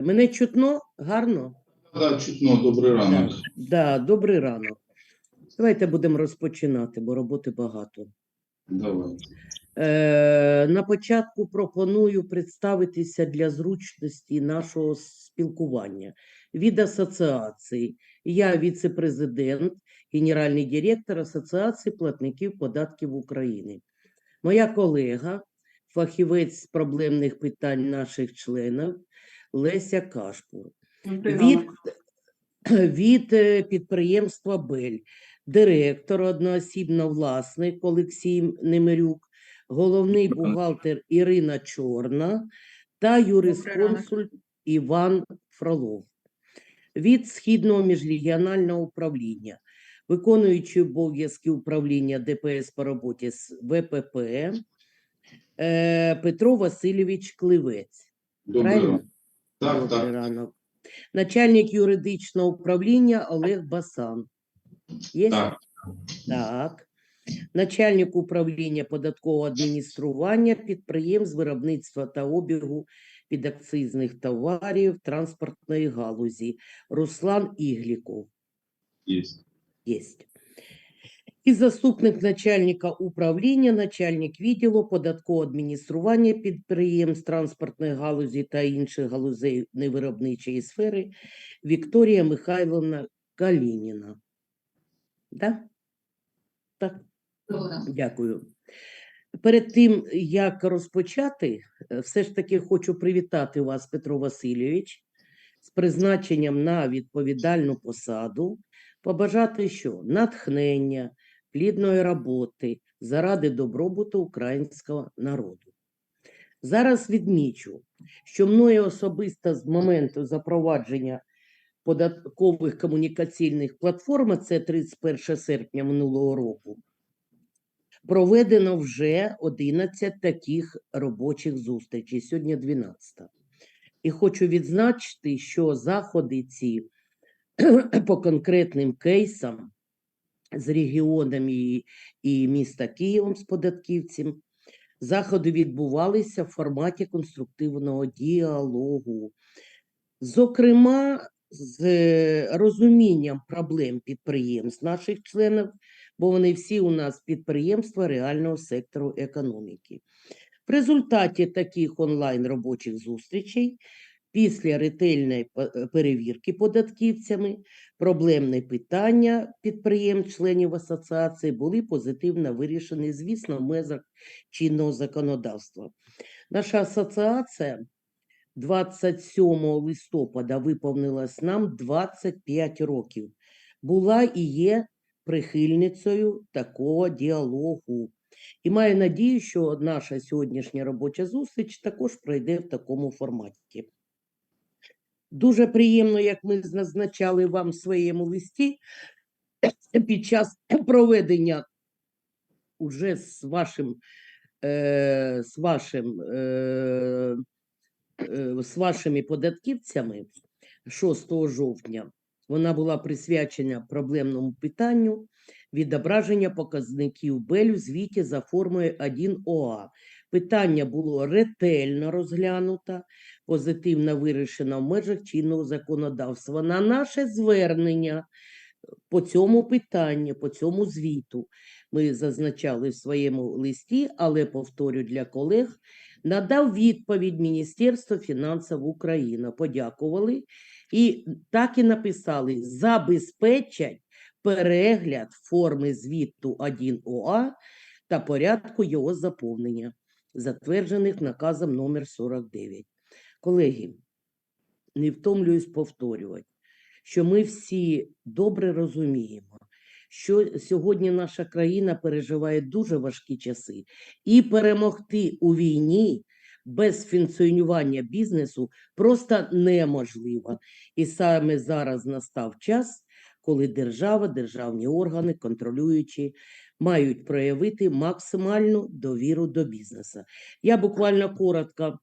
Мене чутно гарно? Так, чутно, добрий ранок. Да, добрий ранок. Давайте будемо розпочинати, бо роботи багато. Давай. Е, на початку пропоную представитися для зручності нашого спілкування від асоціації. Я віце-президент, генеральний директор Асоціації платників податків України. Моя колега, фахівець з проблемних питань наших членів Леся Кашпур. Від, від е, підприємства Бель, директор одноосібно власник Олексій Немирюк, головний бухгалтер Ірина Чорна та юрисконсульт Іван Фролов. Від Східного міжрегіонального управління, виконуючий обов'язки управління ДПС по роботі з ВПП е, Петро Васильович Кливець. Добрий Правильно? Так, Добрий так. ранок. Начальник юридичного управління Олег Басан. Є? Так. Так. Начальник управління податкового адміністрування підприємств виробництва та обігу підакцизних товарів транспортної галузі Руслан Ігліков. Є. Єсть. І заступник начальника управління, начальник відділу податкового адміністрування підприємств транспортної галузі та інших галузей невиробничої сфери Вікторія Михайловна Калініна. Да? Так, дякую. Перед тим, як розпочати, е, все ж таки хочу привітати вас, Петро Васильович, з призначенням на відповідальну посаду, побажати що? Натхнення, плідної роботи заради добробуту українського народу. Зараз відмічу, що мною особисто з моменту запровадження податкових комунікаційних платформ, це 31 серпня минулого року, проведено вже 11 таких робочих зустрічей, сьогодні 12. І хочу відзначити, що заходи ці по конкретним кейсам з регіонами і, і міста Києвом з податківцем, заходи відбувалися в форматі конструктивного діалогу. Зокрема, з е, розумінням проблем підприємств наших членів, бо вони всі у нас підприємства реального сектору економіки. В результаті таких онлайн робочих зустрічей, після ретельної е, перевірки податківцями, проблемні питання підприємств-членів асоціації були позитивно вирішені, звісно, в межах чинного законодавства. Наша асоціація 27 листопада виповнилось нам 25 років. Була і є прихильницею такого діалогу. І маю надію, що наша сьогоднішня робоча зустріч також пройде в такому форматі. Дуже приємно, як ми зазначали вам в своєму листі, під час проведення уже з вашим, е, з вашим е, е, з вашими податківцями 6 жовтня. Вона була присвячена проблемному питанню відображення показників БЕЛь в звіті за формою 1ОА. Питання було ретельно розглянуто, позитивно вирішено в межах чинного законодавства. На наше звернення по цьому питанню, по цьому звіту ми зазначали в своєму листі, але повторю для колег, надав відповідь Міністерство фінансів України. Подякували і так і написали: забезпечать перегляд форми звіту 1ОА та порядку його заповнення, затверджених наказом номер 49. Колеги, не втомлююсь повторювати, що ми всі добре розуміємо, що сьогодні наша країна переживає дуже важкі часи, і перемогти у війні без функціонування бізнесу просто неможливо. І саме зараз настав час, коли держава, державні органи, контролюючі, мають проявити максимальну довіру до бізнесу. Я буквально коротко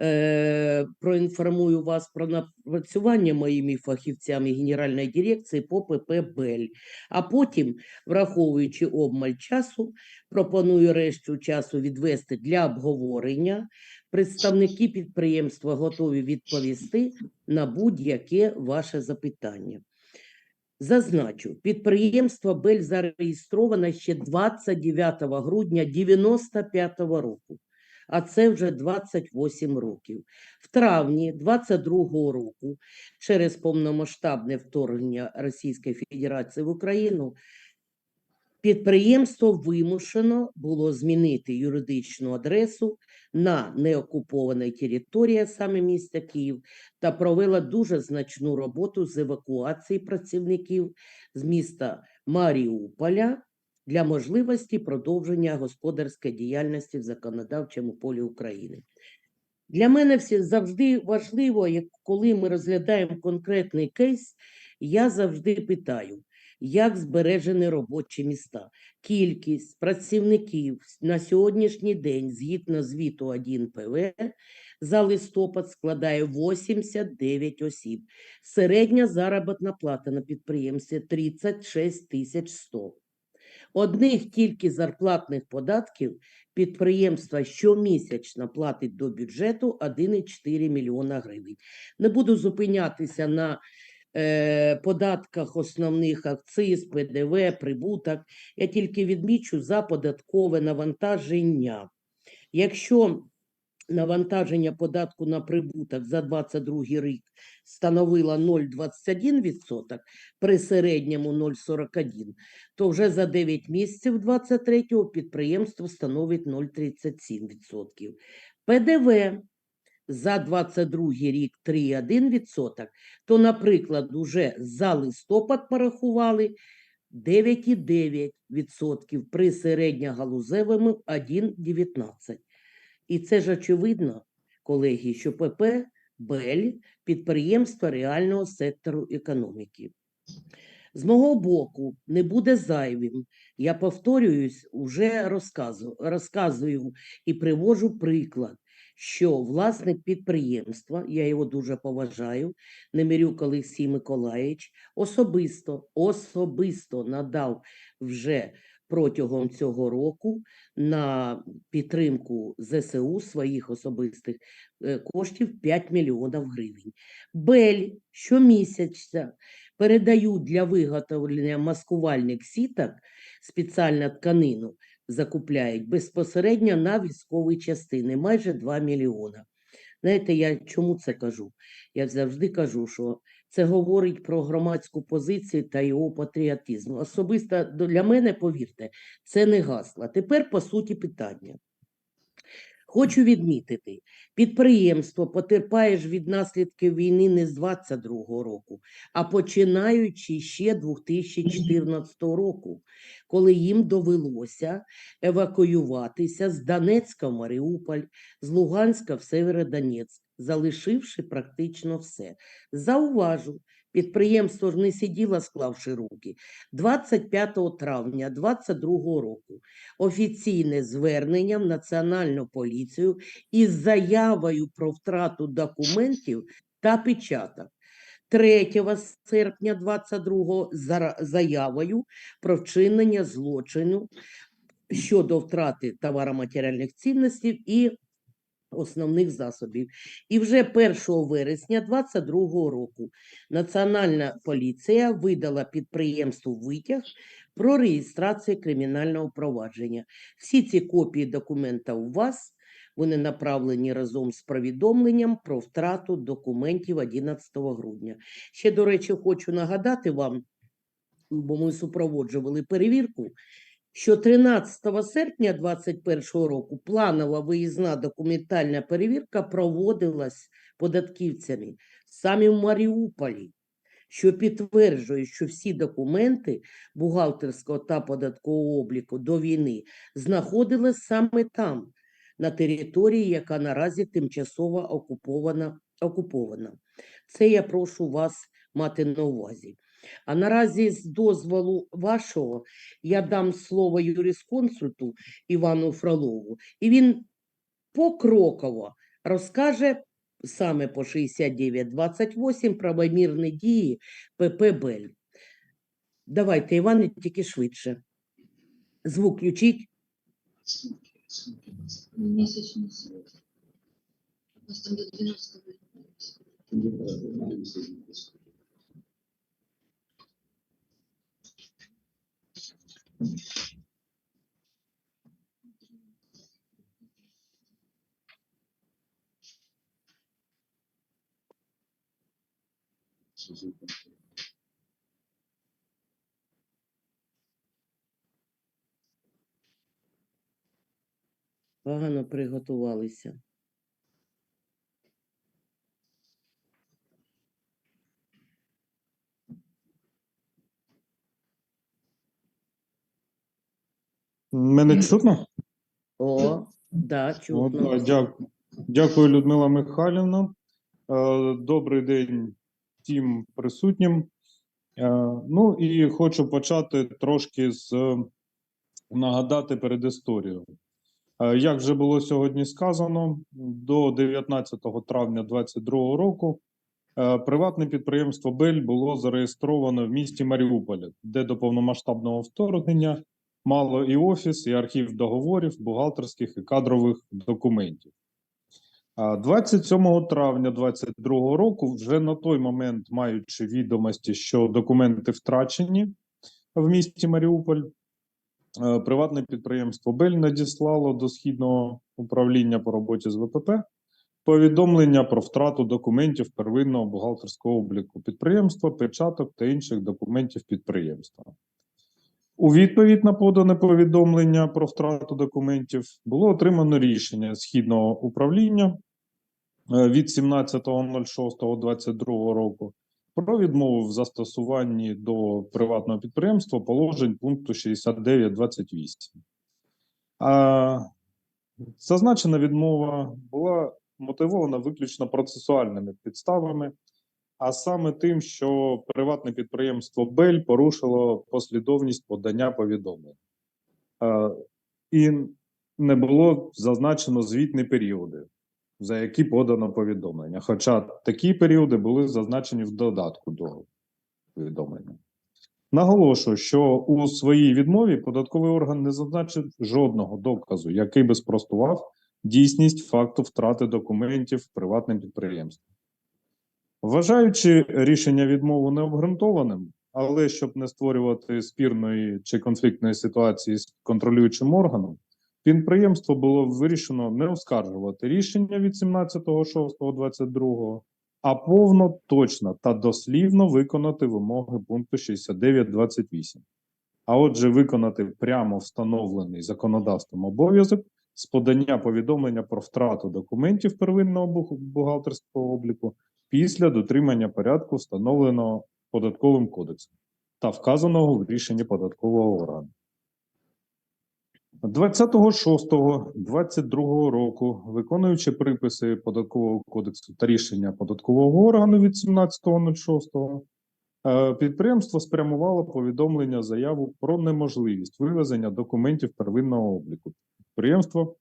е, проінформую вас про напрацювання моїми фахівцями Генеральної дирекції по ПП «Бель». А потім, враховуючи обмаль часу, пропоную решту часу відвести для обговорення Представники підприємства готові відповісти на будь-яке ваше запитання. Зазначу, підприємство Бель зареєстровано ще 29 грудня 95 року, а це вже 28 років. В травні 22 року, через повномасштабне вторгнення Російської Федерації в Україну, підприємство вимушено було змінити юридичну адресу на неокупованій території, саме міста Київ, та провела дуже значну роботу з евакуації працівників з міста Маріуполя для можливості продовження господарської діяльності в законодавчому полі України. Для мене все завжди важливо, як коли ми розглядаємо конкретний кейс, я завжди питаю, як збережені робочі міста. Кількість працівників на сьогоднішній день, згідно звіту 1 ПВ, за листопад складає 89 осіб. Середня заробітна плата на підприємстві 36 тисяч 100. Одних тільки зарплатних податків підприємство щомісячно платить до бюджету 1,4 мільйона гривень. Не буду зупинятися на податках основних акциз, ПДВ, прибуток. Я тільки відмічу за податкове навантаження. Якщо навантаження податку на прибуток за 22 рік становило 0,21%, при середньому 0,41%, то вже за 9 місяців 23-го підприємство становить 0,37%. ПДВ за 22 рік 3,1%, то, наприклад, уже за листопад порахували 9,9% при середньогалузевому 1,19%. І це ж очевидно, колеги, що ПП «Бель» – підприємство реального сектору економіки. З мого боку, не буде зайвим. Я повторююсь, уже розказу, розказую і привожу приклад, що власник підприємства, я його дуже поважаю, Немирюк Олексій Миколаївич, особисто, особисто надав вже протягом цього року на підтримку ЗСУ своїх особистих е, коштів 5 мільйонів гривень. Бель щомісяця передають для виготовлення маскувальних сіток спеціальну тканину, закупляють безпосередньо на військові частини, майже 2 мільйона. Знаєте, я чому це кажу? Я завжди кажу, що це говорить про громадську позицію та його патріотизм. Особисто для мене, повірте, це не гасло. Тепер по суті питання. Хочу відмітити, підприємство потерпає ж від наслідків війни не з 22-го року, а починаючи ще 2014 року, коли їм довелося евакуюватися з Донецька в Маріуполь, з Луганська в Северодонецьк, залишивши практично все. Зауважу, підприємство ж не сиділо, склавши руки. 25 травня 2022 року офіційне звернення в Національну поліцію із заявою про втрату документів та печаток. 3 серпня 22 за заявою про вчинення злочину щодо втрати товароматеріальних цінностей і основних засобів. І вже 1 вересня 22 року Національна поліція видала підприємству витяг про реєстрацію кримінального провадження. Всі ці копії документа у вас, вони направлені разом з повідомленням про втрату документів 11 грудня. Ще, до речі, хочу нагадати вам, бо ми супроводжували перевірку, що 13 серпня 2021 року планова виїзна документальна перевірка проводилась податківцями саме в Маріуполі, що підтверджує, що всі документи бухгалтерського та податкового обліку до війни знаходились саме там, на території, яка наразі тимчасово окупована. окупована. Це я прошу вас мати на увазі. А наразі, з дозволу вашого, я дам слово юрисконсульту Івану Фролову, і він покроково розкаже саме по 69.28 правомірні дії ПП «Бель». Давайте, Іване, тільки швидше. Звук включіть. Місячні сроки. нас там до 12 Погано приготувалися. Мене чутно? О, да, чутно. да, дякую. Дякую, Людмила Михайлівна. Е, Добрий день всім присутнім. Е, Ну і хочу почати трошки з е, нагадати перед історією. Як вже було сьогодні сказано, до 19 травня 2022 року приватне підприємство Бель було зареєстровано в місті Маріуполі, де до повномасштабного вторгнення мало і офіс, і архів договорів, бухгалтерських і кадрових документів. 27 травня 2022 року, вже на той момент, маючи відомості, що документи втрачені в місті Маріуполь, е, приватне підприємство Бель надіслало до східного управління по роботі з ВПП повідомлення про втрату документів первинного бухгалтерського обліку підприємства, печаток та інших документів підприємства. У відповідь на подане повідомлення про втрату документів було отримано рішення східного управління е, від 17.06.22 року про відмову в застосуванні до приватного підприємства положень пункту 69.28. А зазначена відмова була мотивована виключно процесуальними підставами, а саме тим, що приватне підприємство Бель порушило послідовність подання повідомлень. Е, І не було зазначено звітні періоди, за які подано повідомлення. Хоча такі періоди були зазначені в додатку до повідомлення. Наголошую, що у своїй відмові податковий орган не зазначив жодного доказу, який би спростував дійсність факту втрати документів приватним підприємством. Вважаючи рішення відмови необґрунтованим, але щоб не створювати спірної чи конфліктної ситуації з контролюючим органом, підприємство було вирішено не оскаржувати рішення від 17.06.22, а повно, точно та дослівно виконати вимоги пункту 69.28. А отже, виконати прямо встановлений законодавством обов'язок з подання повідомлення про втрату документів первинного бухгалтерського обліку після дотримання порядку, встановленого податковим кодексом та вказаного в рішенні податкового органу. 26.22 року, виконуючи приписи податкового кодексу та рішення податкового органу від 17.06, е, підприємство спрямувало повідомлення заяву про неможливість вивезення документів первинного обліку. Підприємство,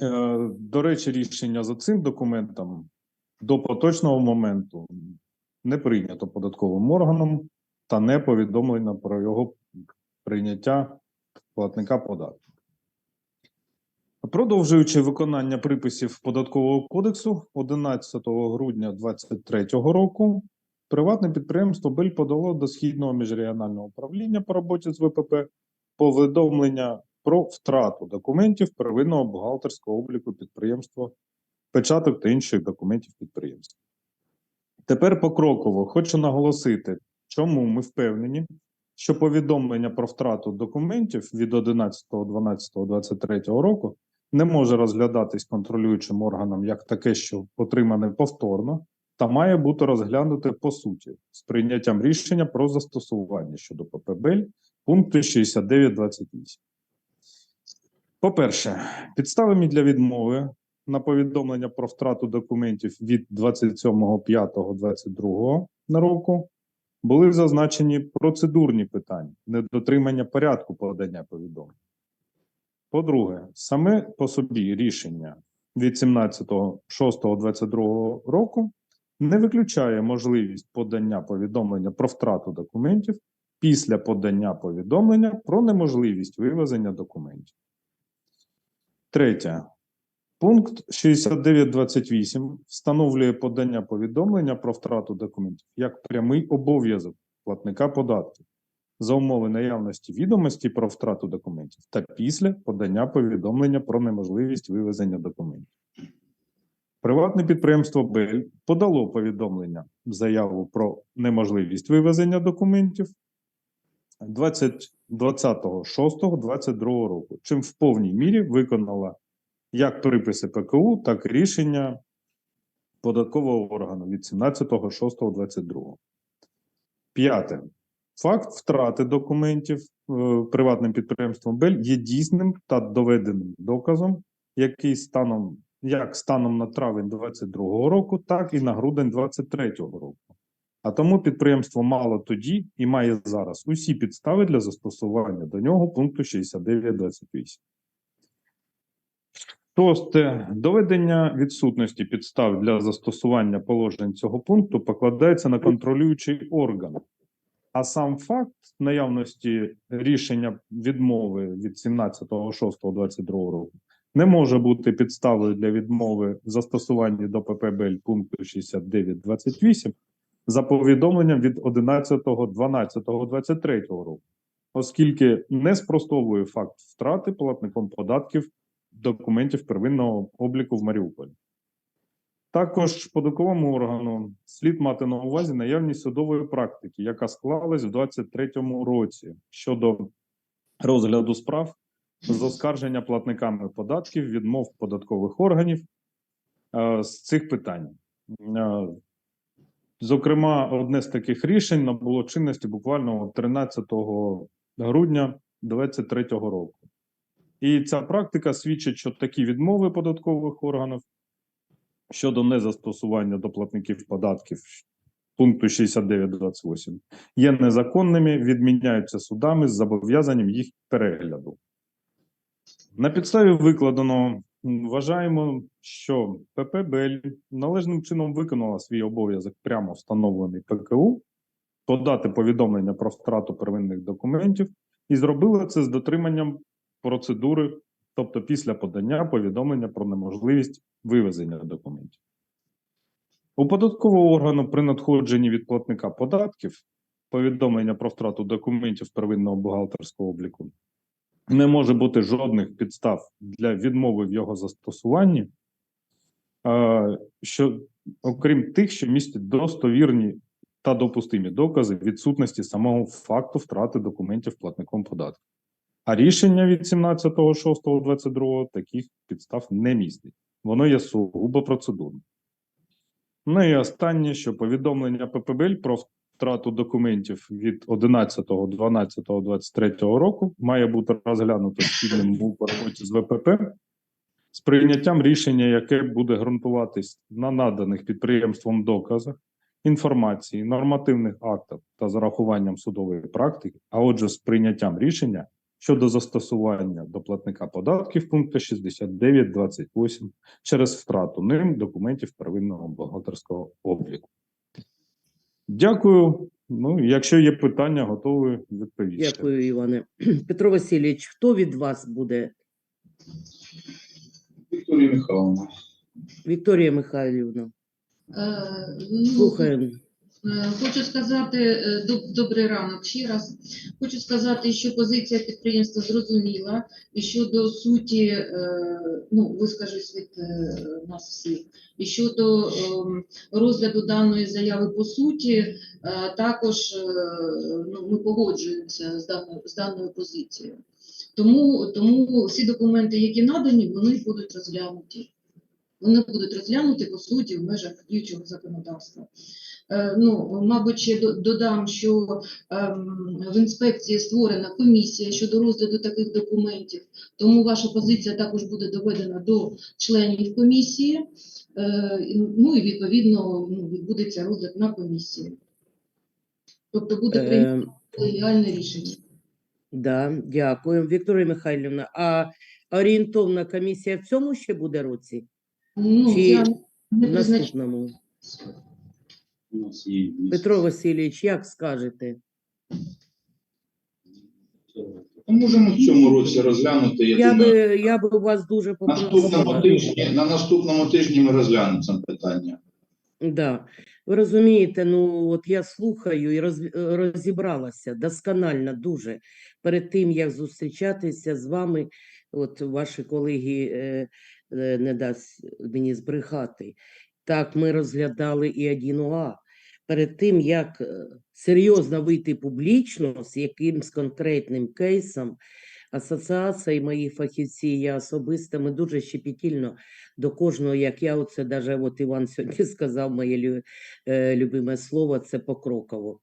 е, до речі, рішення за цим документом до поточного моменту не прийнято податковим органом та не повідомлено про його прийняття платника податків. Продовжуючи виконання приписів податкового кодексу 11 грудня 2023 року, приватне підприємство Бель подало до східного міжрегіонального управління по роботі з ВПП повідомлення про втрату документів первинного бухгалтерського обліку підприємства, печаток та інших документів підприємства. Тепер покроково хочу наголосити, чому ми впевнені, що повідомлення про втрату документів від 11.12.23 року не може розглядатись контролюючим органом як таке, що отримане повторно, та має бути розглянуте по суті з прийняттям рішення про застосування щодо ППБЛ пункту 69.28. По-перше, підставами для відмови на повідомлення про втрату документів від 27.05.22 на року були зазначені процедурні питання, недотримання порядку подання повідомлень. По-друге, саме по собі рішення від 17.06.22 року не виключає можливість подання повідомлення про втрату документів після подання повідомлення про неможливість вивезення документів. Третє. Пункт 69.28 встановлює подання повідомлення про втрату документів як прямий обов'язок платника податків за умови наявності відомості про втрату документів та після подання повідомлення про неможливість вивезення документів. Приватне підприємство «Бель» подало повідомлення заяву про неможливість вивезення документів 20 20.06.22 року, чим в повній мірі виконала як приписи ПКУ, так і рішення податкового органу від 17.06.22. П'яте. Факт втрати документів е, приватним підприємством БЕЛь є дійсним та доведеним доказом, який станом як станом на травень 22 року, так і на грудень 23 року. А тому підприємство мало тоді і має зараз усі підстави для застосування до нього пункту 69.28. Шосте. Доведення відсутності підстав для застосування положень цього пункту покладається на контролюючий орган. А сам факт наявності рішення відмови від 17.06.22 року не може бути підставою для відмови в застосуванні до ППБЛ пункту 69.28 за повідомленням від 11.12.23 року, оскільки не спростовує факт втрати платником податків документів первинного обліку в Маріуполі. Також податковому органу слід мати на увазі наявність судової практики, яка склалась в 2023 році щодо розгляду справ з оскарження платниками податків відмов податкових органів е, з цих питань. Е, Зокрема, одне з таких рішень набуло чинності буквально 13 грудня 2023 року. І ця практика свідчить, що такі відмови податкових органів щодо незастосування до платників податків пункту 69.28 є незаконними, відміняються судами з зобов'язанням їх перегляду. На підставі викладеного вважаємо, що ПП «Бель» належним чином виконала свій обов'язок прямо встановлений ПКУ подати повідомлення про втрату первинних документів і зробила це з дотриманням процедури, тобто після подання повідомлення про неможливість вивезення документів. У податкового органу при надходженні від платника податків повідомлення про втрату документів первинного бухгалтерського обліку не може бути жодних підстав для відмови в його застосуванні, що, окрім тих, що містять достовірні та допустимі докази відсутності самого факту втрати документів платником податків. А рішення від 17.06.22 таких підстав не містить. Воно є сугубо процедурним. Ну і останнє, що повідомлення ППБЛ про втрату документів від 11.12.23 року має бути розглянуто спільним у роботі з ВПП з прийняттям рішення, яке буде ґрунтуватись на наданих підприємством доказах, інформації, нормативних актах та зарахуванням судової практики, а отже, з прийняттям рішення щодо застосування до платника податків пункту 69.28 через втрату ним документів первинного бухгалтерського обліку. Дякую. Ну, якщо є питання, готовий відповісти. Дякую, Іване. Петро Васильович, хто від вас буде? Вікторія Михайловна. Вікторія Михайлівна. Е, ну, Слухаємо. Е, Хочу сказати е, доб- добрий ранок ще раз. Хочу сказати, що позиція підприємства зрозуміла і щодо суті, е, ну вискажусь від нас всіх, і щодо ем, розгляду даної заяви по суті, також ну, ми погоджуємося з даною, з даною позицією. Тому, тому всі документи, які надані, вони будуть розглянуті. Вони будуть розглянуті по суті в межах діючого законодавства. Е, Ну, мабуть, ще додам, що ем, в інспекції створена комісія щодо розгляду таких документів, тому ваша позиція також буде доведена до членів комісії. Е, Ну і відповідно ну, відбудеться розгляд на комісії. Тобто буде прийнято Е, колегіальне рішення. да, дякую. Вікторія Михайлівна, а орієнтовна комісія в цьому ще буде році? Ну, Чи я не наступному? У нас є місце. Петро Васильович, як скажете? У можемо в цьому році розглянути. Я, Я думаю, би, я би вас дуже наступному тижні, на наступному тижні ми розглянемо це питання. Да. Ви розумієте, ну от я слухаю і роз, розібралася досконально дуже перед тим, як зустрічатися з вами. От ваші колеги е, е, не дасть мені збрехати. Так, ми розглядали і 1А. Перед тим, як е, серйозно вийти публічно з якимсь конкретним кейсом, асоціація і мої фахівці, я особисто, ми дуже щепетільно до кожного, як я оце даже от Іван сьогодні сказав моє е, любиме слово, це покроково.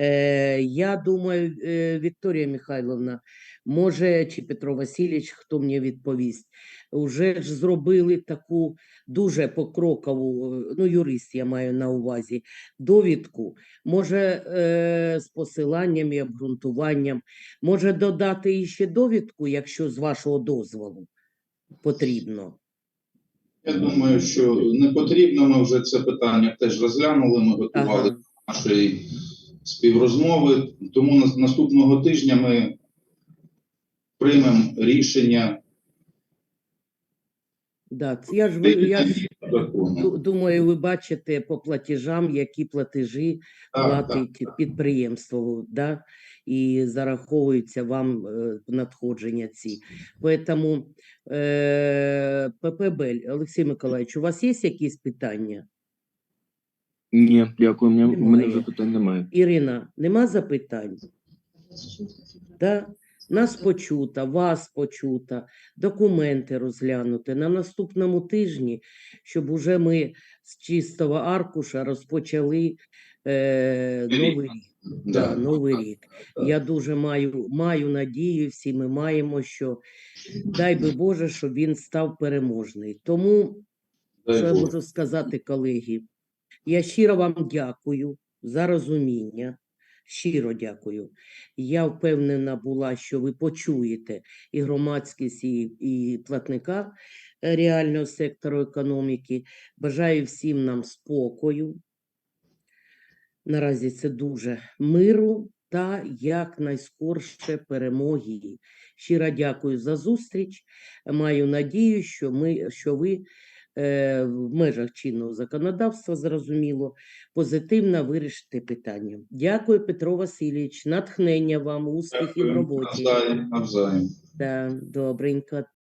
Е, я думаю, е, Вікторія Михайловна, може, чи Петро Васильович, хто мені відповість, вже ж зробили таку дуже покрокову, ну, юрист я маю на увазі, довідку, може, е, з посиланням і обґрунтуванням, може додати іще довідку, якщо з вашого дозволу потрібно. Я думаю, що не потрібно. Ми вже це питання теж розглянули. Ми готували Ага. нашої співрозмови. Тому на- наступного тижня ми приймемо рішення Да, це я ж ви, я ж думаю, ви бачите по платежам, які платежі Так, так. платить підприємство, да, і зараховуються вам е, надходження ці. Поэтому е, ППБ, Олексій Миколаївич, у вас є якісь питання? Ні, дякую. У мене, у мене Немає. вже питань немає. Ірина, нема запитань? Да? Нас почута, вас почута, документи розглянути на наступному тижні, щоб уже ми з чистого аркуша розпочали е, новий рік. Да, Да. новий рік. Я дуже маю, маю надію, всі ми маємо, що дай би Боже, щоб він став переможний. Тому Дай що я можу сказати, колеги? Я щиро вам дякую за розуміння. Щиро дякую. Я впевнена була, що ви почуєте і громадськість, і, і платника е, реального сектору економіки. Бажаю всім нам спокою. Наразі це дуже миру та якнайскорше перемоги. Щиро дякую за зустріч. Маю надію, що ми, що ви в межах чинного законодавства, зрозуміло, позитивно вирішити питання. Дякую, Петро Васильович. Натхнення вам, успіхів в роботі. Навзаєм, навзаєм. Да, добренько.